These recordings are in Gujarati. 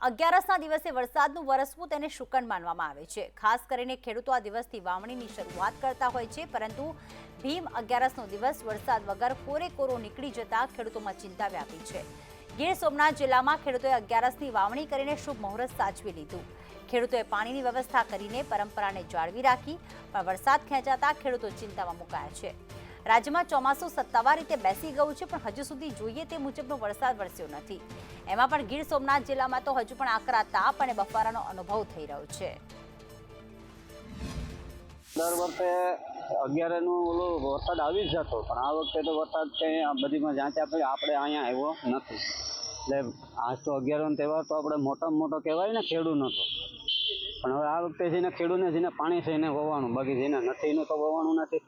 અગિયારસના દિવસે વરસાદનું વરસવું તેને શુકન માનવામાં આવે છે. ખાસ કરીને ખેડૂતો આ દિવસથી વાવણીની શરૂઆત કરતા હોય છે, પરંતુ ભીમ અગિયારસનો દિવસ વરસાદ વગર કોરે કોરો નીકળી જતા ખેડૂતોમાં ચિંતા વ્યાપી છે. ગીર સોમનાથ જિલ્લામાં ખેડૂતોએ અગિયારસની વાવણી કરીને શુભ મુહૂર્ત સાચવી લીધું. ખેડૂતોએ પાણીની વ્યવસ્થા કરીને પરંપરાને જાળવી રાખી, પણ વરસાદ ખેંચાતા ખેડૂતો ચિંતામાં મુકાયા છે. રાજ્યમાં ચોમાસું સત્તાવાર રીતે બેસી ગયું છે, પણ હજુ સુધી જોઈએ તે મુજબનો વરસાદ વરસ્યો નથી. એમાં પણ ગીર સોમનાથ જિલ્લામાં તો હજુ પણ આકરા તાપ અને બફારાનો અનુભવ થઈ રહ્યો છે. દર વર્ષે અગિયારનું ઓલો વરસાદ આવી જ જતો, પણ આ વખતે તો વરસાદ કંઈ બધીમાં જાંચ્યા પછી આપણે અહીંયા આવ્યો નથી. એટલે આજ તો અગિયારનો તહેવાર તો આપણે મોટામાં મોટો કહેવાય ને ખેડૂતનો તો. પણ હવે આ વખતે જેને ખેડૂતને, જેને પાણી છે એને વવાણું, બાકી જેને નથી એનું તો વવાણું નથી.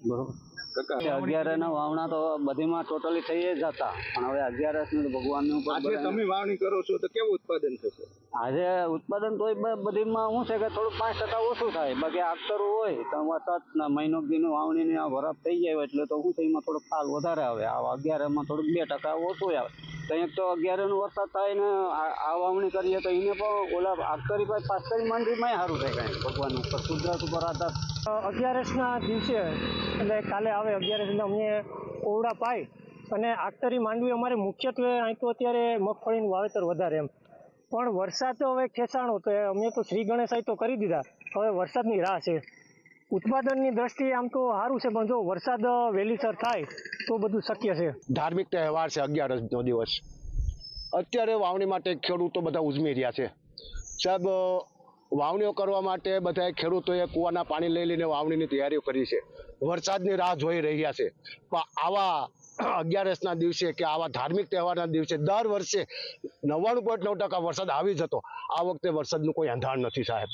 બરોબર? અગિયાર ના વાવણા તો બધીમાં ટોટલી થઈ જ જતા પણ હવે અગિયારસનું ભગવાન ઉપર આજે તમે વાવણી કરો છો તો કેવું ઉત્પાદન થશે? આજે ઉત્પાદન તો બધીમાં શું છે કે થોડું પાંચ ટકા ઓછું થાય. બાકી આગતરું હોય તો વરસાદ મહિનો દીનું વાવણીની આ વરફ થઈ જાય એટલે તો શું થાય એમાં થોડોક ફાલ વધારે આવે. આ અગિયારમાં થોડુંક બે ટકા ઓછું આવે. કંઈક તો અગિયારનો વરસાદ થાય ને આ વાવણી કરીએ તો એને પણ ઓલા આગતરી પાસે પાછતરી માંડવીમાં સારું થાય કાંઈ. ભગવાન ઉપર, કુદરત ઉપર આધાર. અગિયારસના દિવસે, એટલે કાલે આવે અગિયારસ, એટલે અમે ઓવડા પાઈ અને આખતરી માંડવી અમારે મુખ્યત્વે અહીં તો અત્યારે મગફળીનું વાવેતર વધારે એમ. પણ વરસાદ તો હવે ખેંચાણો, તો અમે તો શ્રી ગણેશ તો કરી દીધા. હવે વરસાદની રાહ છે. ઉત્પાદનની દ્રષ્ટિએ આમ તો સારું છે, પણ જો વરસાદ વહેલીસર થાય, તો બધું શક્ય છે. ધાર્મિક તહેવાર છે અગિયારસનો દિવસ. અત્યારે વાવણી માટે ખેડૂતો બધા ઉજમી રહ્યા છે. સાહેબ વાવણીઓ કરવા માટે બધા ખેડૂતોએ કૂવાના પાણી લઈ લઈને વાવણીની તૈયારીઓ કરી છે. વરસાદની રાહ જોઈ રહ્યા છે. પણ આવા અગિયારસના દિવસે કે આવા ધાર્મિક તહેવારના દિવસે દર વર્ષે નવ્વાણું પોઈન્ટ નવ ટકા વરસાદ આવી જતો. આ વખતે વરસાદનું કોઈ અંધાણ નથી, સાહેબ.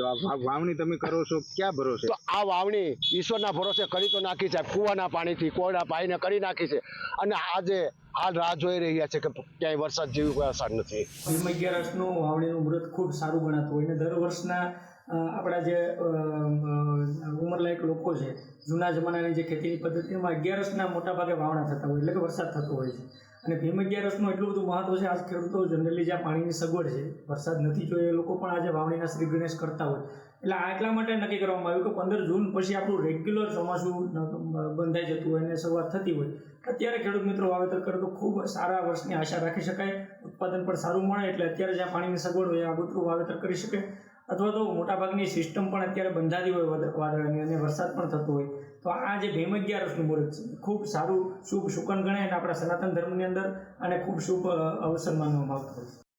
તો આ વાવણી તમે કરો છો ક્યાં ભરોસે? તો આ વાવણી ઈશ્વરના ભરોસે કરી તો નાખી છે કૂવાના પાણીથી કોયડા પાઈને કરી નાખી છે. અને આજે હાલ રાહ જોઈ રહ્યા છે કે ક્યાંય વરસાદ જેવી કોઈ અસર નથી. ભીમ અગિયારસનું વાવણીનું મુહૂર્ત ખૂબ સારું ગણાતું હોય. અને દર વર્ષના આપણા જે ઉંમરલાયક લોકો છે જૂના જમાનાની જે ખેતીની પદ્ધતિમાં અગિયારસના મોટાભાગે વાવણા થતા હોય એટલે કે વરસાદ થતો હોય છે. અને ભીમ અગિયારસનું એટલું બધું મહત્વ છે, આજ ખેડૂતો જનરલી જ્યાં પાણીની સગવડ છે, વરસાદ નથી જોયો, એ લોકો પણ આજે વાવણીના શ્રી ગણેશ કરતા હોય. એટલે આ એટલા માટે નક્કી કરવામાં આવ્યું કે પંદર જૂન પછી આપણું રેગ્યુલર ચોમાસું બંધાઈ જતું હોય અને શરૂઆત થતી હોય. અત્યારે ખેડૂત મિત્રો વાવેતર કરે તો ખૂબ સારા વર્ષની આશા રાખી શકાય, ઉત્પાદન પણ સારું મળે, એટલે અત્યારે જ્યાં પાણીની સગવડ હોય આગોતરું વાવેતર કરી શકે. અથવા તો મોટાભાગની સિસ્ટમ પણ અત્યારે બંધાતી હોય વાદળની અને વરસાદ પણ થતો હોય. તો આ જે ભીમ અગિયારસનું મુહૂર્ત છે, ખૂબ સારું, શુભ શુકન ગણાય અને આપણા સનાતન ધર્મની અંદર અને ખૂબ શુભ અવસર માનવામાં આવતું હોય